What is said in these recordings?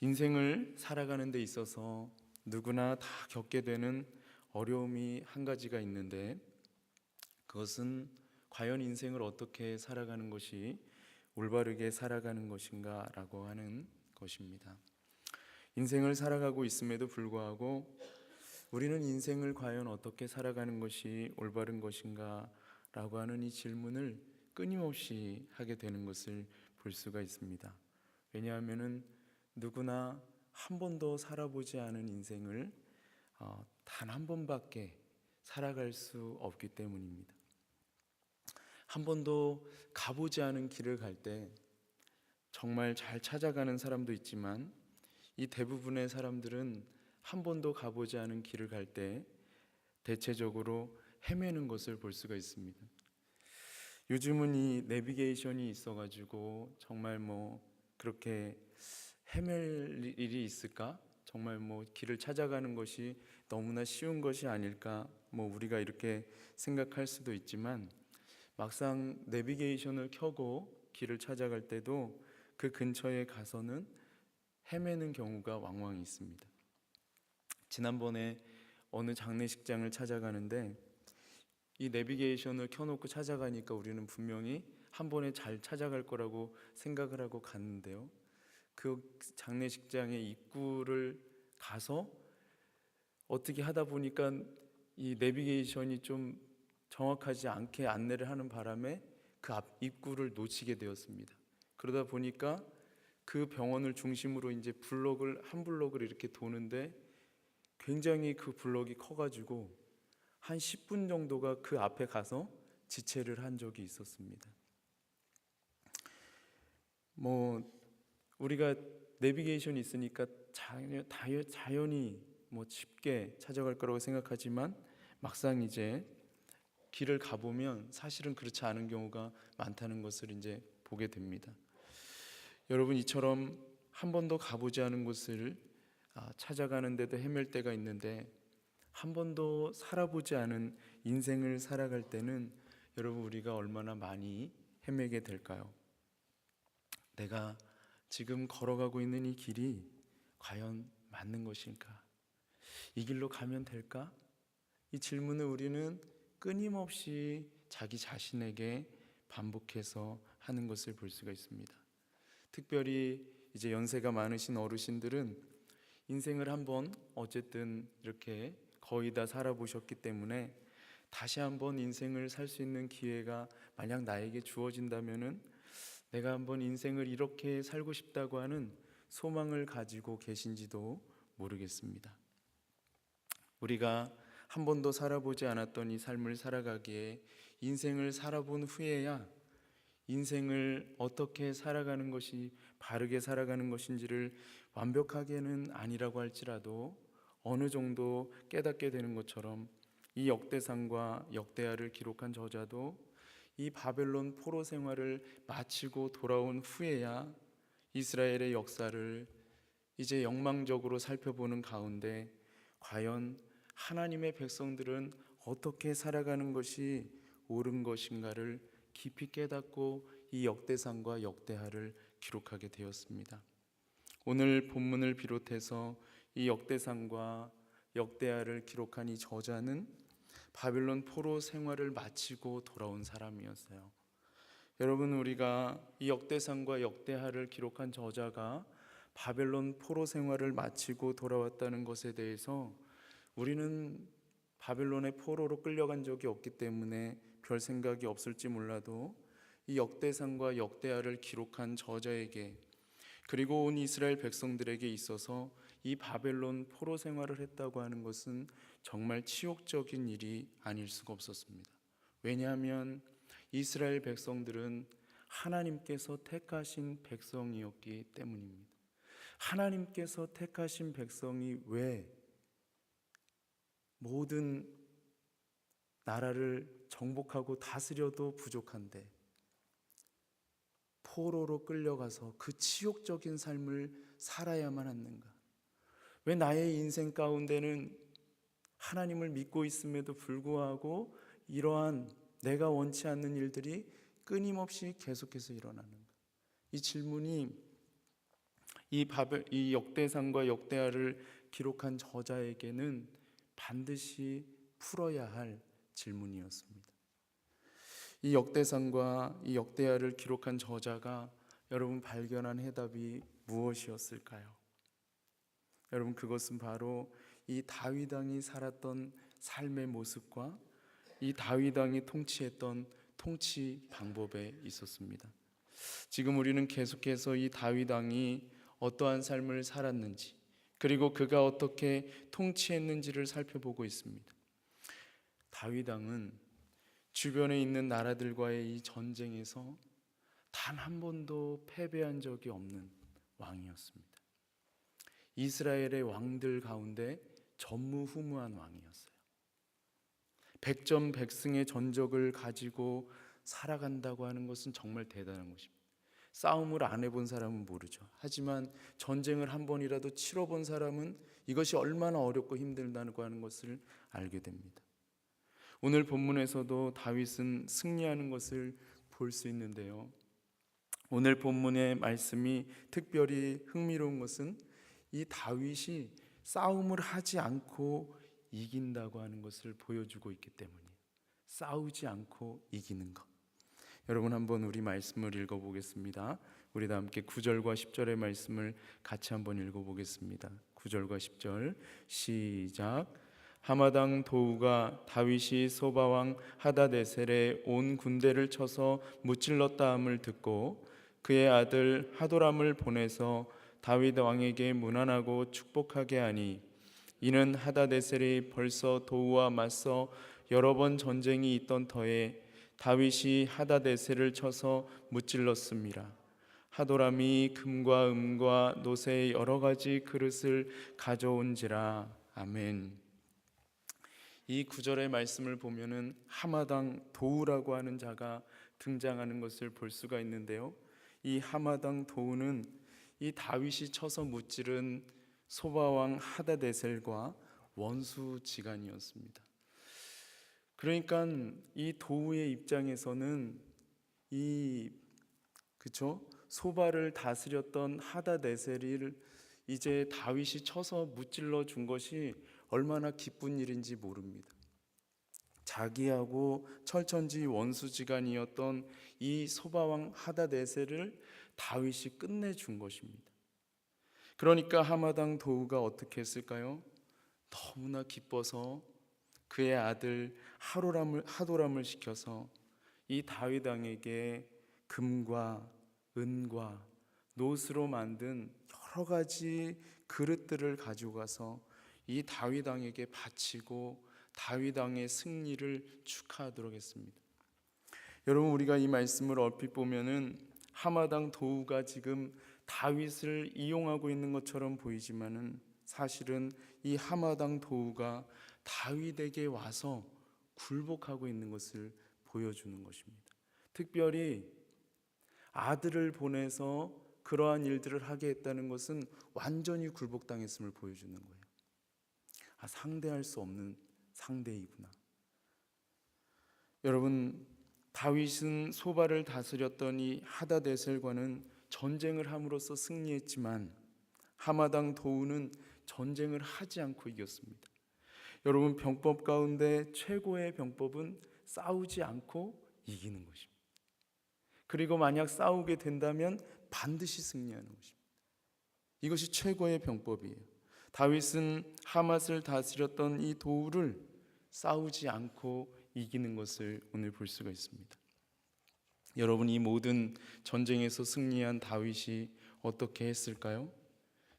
인생을 살아가는 데 있어서 누구나 다 겪게 되는 어려움이 한 가지가 있는데 그것은 과연 인생을 어떻게 살아가는 것이 올바르게 살아가는 것인가라고 하는 것입니다. 인생을 살아가고 있음에도 불구하고 우리는 인생을 과연 어떻게 살아가는 것이 올바른 것인가라고 하는 이 질문을 끊임없이 하게 되는 것을 볼 수가 있습니다. 왜냐하면은 누구나 한 번도 살아보지 않은 인생을 어, 단한 번밖에 살아갈 수 없기 때문입니다. 한 번도 가보지 않은 길을 갈 때 정말 잘 찾아가는 사람도 있지만 이 대부분의 사람들은 한 번도 가보지 않은 길을 갈 때 대체적으로 헤매는 것을 볼 수가 있습니다. 요즘은 이 내비게이션이 있어가지고 정말 뭐 그렇게 헤맬 일이 있을까? 정말 뭐 길을 찾아가는 것이 너무나 쉬운 것이 아닐까? 뭐 우리가 이렇게 생각할 수도 있지만 막상 내비게이션을 켜고 길을 찾아갈 때도 그 근처에 가서는 헤매는 경우가 왕왕 있습니다. 지난번에 어느 장례식장을 찾아가는데 이 내비게이션을 켜놓고 찾아가니까 우리는 분명히 한 번에 잘 찾아갈 거라고 생각을 하고 갔는데요. 그 장례식장의 입구를 가서 어떻게 하다 보니까 이 내비게이션이 좀 정확하지 않게 안내를 하는 바람에 그 앞 입구를 놓치게 되었습니다. 그러다 보니까 그 병원을 중심으로 이제 블록을 한 블록을 이렇게 도는데 굉장히 그 블록이 커가지고 한 10분 정도가 그 앞에 가서 지체를 한 적이 있었습니다. 뭐 우리가 내비게이션이 있으니까 자연, 자연히 뭐 쉽게 찾아갈 거라고 생각하지만 막상 이제 길을 가보면 사실은 그렇지 않은 경우가 많다는 것을 이제 보게 됩니다. 여러분 이처럼 한 번도 가보지 않은 곳을 아, 찾아가는데도 헤맬 때가 있는데 한 번도 살아보지 않은 인생을 살아갈 때는 여러분 우리가 얼마나 많이 헤매게 될까요? 내가 지금 걸어가고 있는 이 길이 과연 맞는 것일까? 이 길로 가면 될까? 이 질문을 우리는 끊임없이 자기 자신에게 반복해서 하는 것을 볼 수가 있습니다. 특별히 이제 연세가 많으신 어르신들은 인생을 한번 어쨌든 이렇게 거의 다 살아보셨기 때문에 다시 한번 인생을 살 수 있는 기회가 만약 나에게 주어진다면은 내가 한번 인생을 이렇게 살고 싶다고 하는 소망을 가지고 계신지도 모르겠습니다. 우리가 한 번도 살아보지 않았던 이 삶을 살아가기에 인생을 살아본 후에야 인생을 어떻게 살아가는 것이 바르게 살아가는 것인지를 완벽하게는 아니라고 할지라도 어느 정도 깨닫게 되는 것처럼 이 역대상과 역대하를 기록한 저자도 이 바벨론 포로 생활을 마치고 돌아온 후에야 이스라엘의 역사를 이제 영망적으로 살펴보는 가운데 과연 하나님의 백성들은 어떻게 살아가는 것이 옳은 것인가를 깊이 깨닫고 이 역대상과 역대하를 기록하게 되었습니다. 오늘 본문을 비롯해서 이 역대상과 역대하를 기록한 이 저자는 바빌론 포로 생활을 마치고 돌아온 사람이었어요. 여러분 우리가 이 역대상과 역대하를 기록한 저자가 바벨론 포로 생활을 마치고 돌아왔다는 것에 대해서 우리는 바벨론의 포로로 끌려간 적이 없기 때문에 별 생각이 없을지 몰라도 이 역대상과 역대하를 기록한 저자에게 그리고 온 이스라엘 백성들에게 있어서 이 바벨론 포로 생활을 했다고 하는 것은 정말 치욕적인 일이 아닐 수가 없었습니다. 왜냐하면 이스라엘 백성들은 하나님께서 택하신 백성이었기 때문입니다. 하나님께서 택하신 백성이 왜 모든 나라를 정복하고 다스려도 부족한데 포로로 끌려가서 그 치욕적인 삶을 살아야만 하는가? 왜 나의 인생 가운데는 하나님을 믿고 있음에도 불구하고 이러한 내가 원치 않는 일들이 끊임없이 계속해서 일어나는가? 이 질문이 이 바벨 이 역대상과 역대하를 기록한 저자에게는 반드시 풀어야 할 질문이었습니다. 이 역대상과 이 역대하를 기록한 저자가 여러분 발견한 해답이 무엇이었을까요? 여러분 그것은 바로 이 다윗 왕이 살았던 삶의 모습과 이 다윗 왕이 통치했던 통치 방법에 있었습니다. 지금 우리는 계속해서 이 다윗 왕이 어떠한 삶을 살았는지 그리고 그가 어떻게 통치했는지를 살펴보고 있습니다. 다윗 왕은 주변에 있는 나라들과의 이 전쟁에서 단 한 번도 패배한 적이 없는 왕이었습니다. 이스라엘의 왕들 가운데 전무후무한 왕이었어요. 백전백승의 전적을 가지고 살아간다고 하는 것은 정말 대단한 것입니다. 싸움을 안 해본 사람은 모르죠. 하지만 전쟁을 한 번이라도 치러본 사람은 이것이 얼마나 어렵고 힘들다고 하는 것을 알게 됩니다. 오늘 본문에서도 다윗은 승리하는 것을 볼 수 있는데요. 오늘 본문의 말씀이 특별히 흥미로운 것은 이 다윗이 싸움을 하지 않고 이긴다고 하는 것을 보여주고 있기 때문이에요. 싸우지 않고 이기는 것. 여러분 한번 우리 말씀을 읽어 보겠습니다. 우리 다 함께 9절과 10절의 말씀을 같이 한번 읽어 보겠습니다. 9절과 10절 시작. 하마당 도우가 다윗이 소바 왕 하다데셀의 온 군대를 쳐서 무찔렀다 함을 듣고 그의 아들 하도람을 보내서 다윗 왕에게 문안하고 축복하게 하니 이는 하다데셀이 벌써 도우와 맞서 여러 번 전쟁이 있던 터에 다윗이 하다데셀을 쳐서 무찔렀습니다. 하도람이 금과 음과 노새의 여러 가지 그릇을 가져온지라 아멘. 이 구절의 말씀을 보면은 하마당 도우라고 하는 자가 등장하는 것을 볼 수가 있는데요. 이 하마당 도우는 이 다윗이 쳐서 무찌른 소바왕 하다데셀과 원수지간이었습니다. 그러니까 이 도우의 입장에서는 이 그쵸 소바를 다스렸던 하다데셀을 이제 다윗이 쳐서 무찔러 준 것이 얼마나 기쁜 일인지 모릅니다. 자기하고 철천지 원수지간이었던 이 소바왕 하다데셀을 다윗이 끝내준 것입니다. 그러니까 하마당 도우가 어떻게 했을까요? 너무나 기뻐서 그의 아들 하도람을 하도람을 시켜서 이 다윗 왕에게 금과 은과 노스로 만든 여러 가지 그릇들을 가지고 가서 이 다윗 왕에게 바치고 다윗 왕의 승리를 축하하도록 했습니다. 여러분 우리가 이 말씀을 얼핏 보면은 하마당 도우가 지금 다윗을 이용하고 있는 것처럼 보이지만은 사실은 이 하마당 도우가 다윗에게 와서 굴복하고 있는 것을 보여주는 것입니다. 특별히 아들을 보내서 그러한 일들을 하게 했다는 것은 완전히 굴복당했음을 보여주는 거예요. 아, 상대할 수 없는 상대이구나. 여러분 다윗은 소바를 다스렸던 이 하다데셀과는 전쟁을 함으로써 승리했지만 하마당 도우는 전쟁을 하지 않고 이겼습니다. 여러분 병법 가운데 최고의 병법은 싸우지 않고 이기는 것입니다. 그리고 만약 싸우게 된다면 반드시 승리하는 것입니다. 이것이 최고의 병법이에요. 다윗은 하맛을 다스렸던 이 도우를 싸우지 않고 이기는 것을 오늘 볼 수가 있습니다. 여러분 이 모든 전쟁에서 승리한 다윗이 어떻게 했을까요?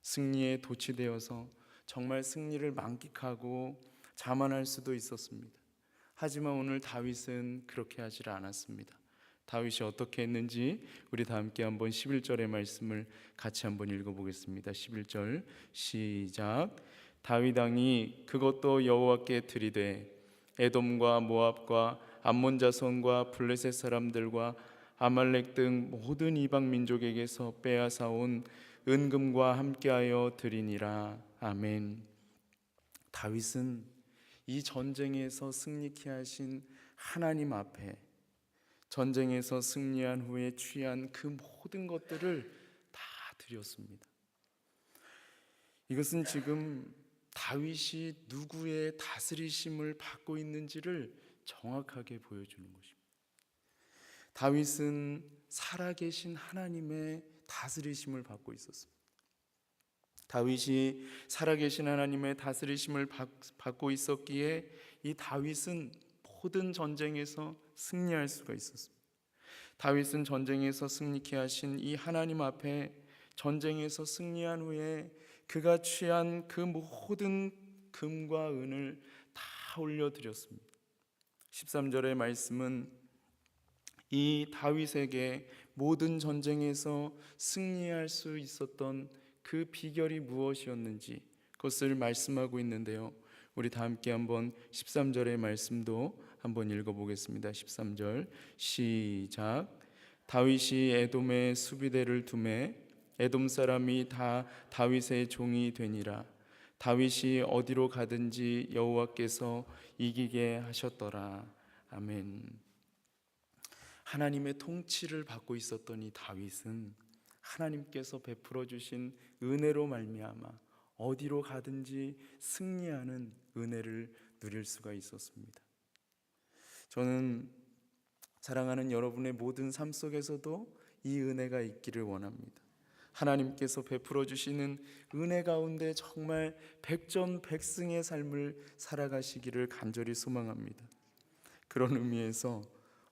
승리에 도취되어서 정말 승리를 만끽하고 자만할 수도 있었습니다. 하지만 오늘 다윗은 그렇게 하질 않았습니다. 다윗이 어떻게 했는지 우리 다 함께 한번 11절의 말씀을 같이 한번 읽어 보겠습니다. 11절 시작. 다윗 왕이 그것도 여호와께 드리되 에돔과 모압과 암몬 자손과 블레셋 사람들과 아말렉 등 모든 이방 민족에게서 빼앗아 온 은금과 함께하여 드리니라. 아멘. 다윗은 이 전쟁에서 승리케 하신 하나님 앞에 전쟁에서 승리한 후에 취한 그 모든 것들을 다 드렸습니다. 이것은 지금 다윗이 누구의 다스리심을 받고 있는지를 정확하게 보여주는 것입니다. 다윗은 살아계신 하나님의 다스리심을 받고 있었습니다. 다윗이 살아계신 하나님의 다스리심을 받- 받고 있었기에 이 다윗은 모든 전쟁에서 승리할 수가 있었습니다. 다윗은 전쟁에서 승리케 하신 이 하나님 앞에 전쟁에서 승리한 후에 그가 취한 그 모든 금과 은을 다 올려드렸습니다. 13절의 말씀은 이 다윗에게 모든 전쟁에서 승리할 수 있었던 그 비결이 무엇이었는지 그것을 말씀하고 있는데요. 우리 다 함께 한번 13절의 말씀도 한번 읽어보겠습니다. 13절 시작. 다윗이 에돔의 수비대를 두매 에돔 사람이 다 다윗의 종이 되니라. 다윗이 어디로 가든지 여호와께서 이기게 하셨더라. 아멘. 하나님의 통치를 받고 있었던 이 다윗은 하나님께서 베풀어 주신 은혜로 말미암아 어디로 가든지 승리하는 은혜를 누릴 수가 있었습니다. 저는 사랑하는 여러분의 모든 삶 속에서도 이 은혜가 있기를 원합니다. 하나님께서 베풀어 주시는 은혜 가운데 정말 백전백승의 삶을 살아가시기를 간절히 소망합니다. 그런 의미에서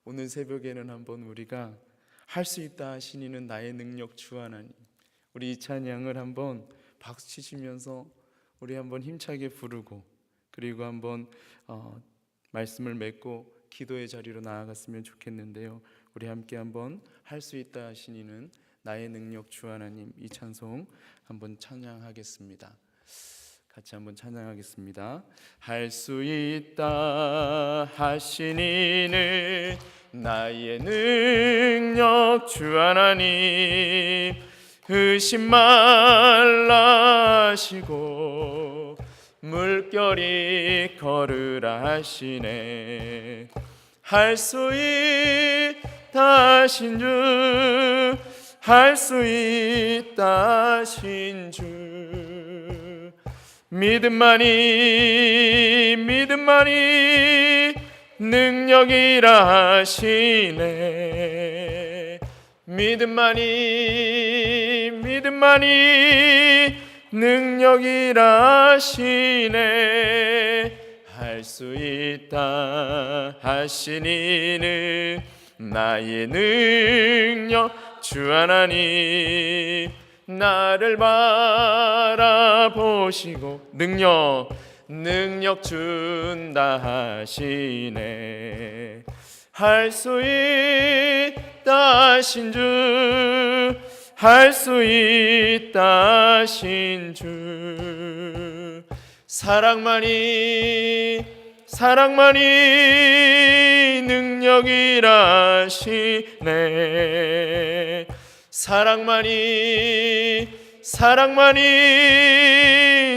오늘 새벽에는 한번 우리가 할 수 있다 하시니는 나의 능력 주 하나님 우리 이 찬 양을 한번 박수 치시면서 우리 한번 힘차게 부르고 그리고 한번 어, 말씀을 맺고 기도의 자리로 나아갔으면 좋겠는데요. 우리 함께 한번 할 수 있다 하시니는 나의 능력 주 하나님 이 찬송 한번 찬양하겠습니다. 같이 한번 찬양하겠습니다. 할 수 있다 하시니는 나의 능력 주 하나님 의심 말라 하시고 물결이 걸으라 하시네 할 수 있다 하신 주 할 수 있다 하신 주. 믿음만이 믿음만이 능력이라 하시네. 믿음만이 믿음만이 능력이라 하시네. 할 수 있다 하시니는 나의 능력 주 하나님 나를 바라보시고 능력 능력 준다 하시네. 할 수 있다 하신 주 할 수 있다 하신 주. 사랑만이 사랑만이 능력이라 하시네. 사랑만이 사랑만이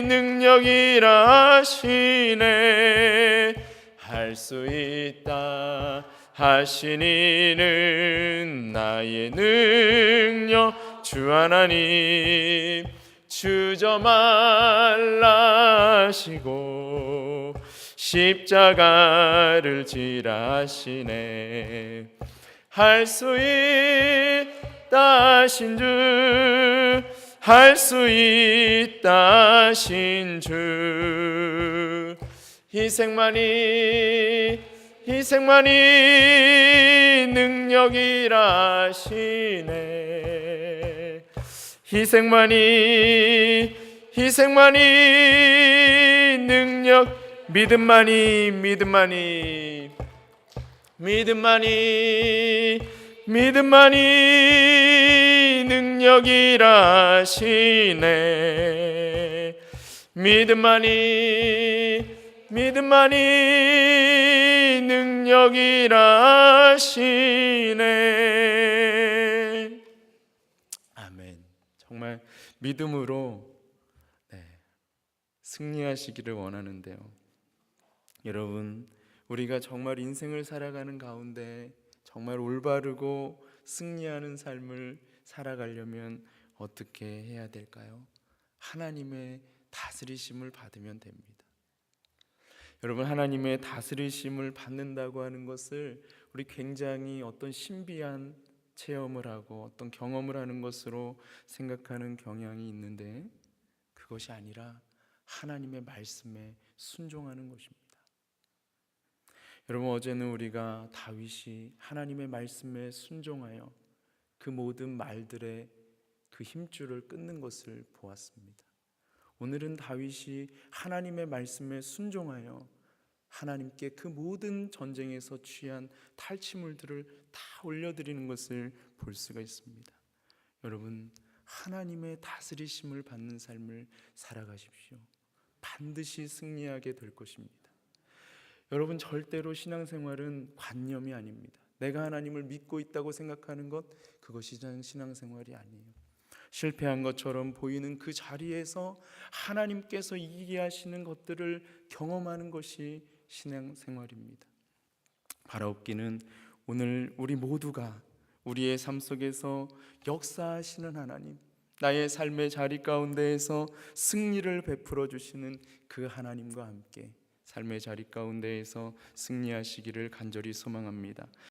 능력이라 하시네. 할 수 있다 하시니는 나의 능력 주 하나님. 주저 말라 하시고 십자가를 지라시네. 할 수 있다 하신 주 할 수 있다 하신 주 희생만이 희생만이 능력이라 하시네. 희생만이 희생만이 능력 믿음만이 믿음만이. 믿음만이. 믿음만이 능력이라 하시네. 믿음만이 믿음만이 능력이라 하시네. 아멘. 정말 믿음으로 네, 승리하시기를 원하는데요 여러분 우리가 정말 인생을 살아가는 가운데 정말 올바르고 승리하는 삶을 살아가려면 어떻게 해야 될까요? 하나님의 다스리심을 받으면 됩니다. 여러분 하나님의 다스리심을 받는다고 하는 것을 우리 굉장히 어떤 신비한 체험을 하고 어떤 경험을 하는 것으로 생각하는 경향이 있는데 그것이 아니라 하나님의 말씀에 순종하는 것입니다. 여러분 어제는 우리가 다윗이 하나님의 말씀에 순종하여 그 모든 말들의 그 힘줄을 끊는 것을 보았습니다. 오늘은 다윗이 하나님의 말씀에 순종하여 하나님께 그 모든 전쟁에서 취한 탈취물들을 다 올려드리는 것을 볼 수가 있습니다. 여러분 하나님의 다스리심을 받는 삶을 살아가십시오. 반드시 승리하게 될 것입니다. 여러분 절대로 신앙생활은 관념이 아닙니다. 내가 하나님을 믿고 있다고 생각하는 것 그것이 신앙생활이 아니에요. 실패한 것처럼 보이는 그 자리에서 하나님께서 이기게 하시는 것들을 경험하는 것이 신앙생활입니다. 바라옵기는 오늘 우리 모두가 우리의 삶 속에서 역사하시는 하나님, 나의 삶의 자리 가운데에서 승리를 베풀어 주시는 그 하나님과 함께 삶의 자리 가운데에서 승리하시기를 간절히 소망합니다.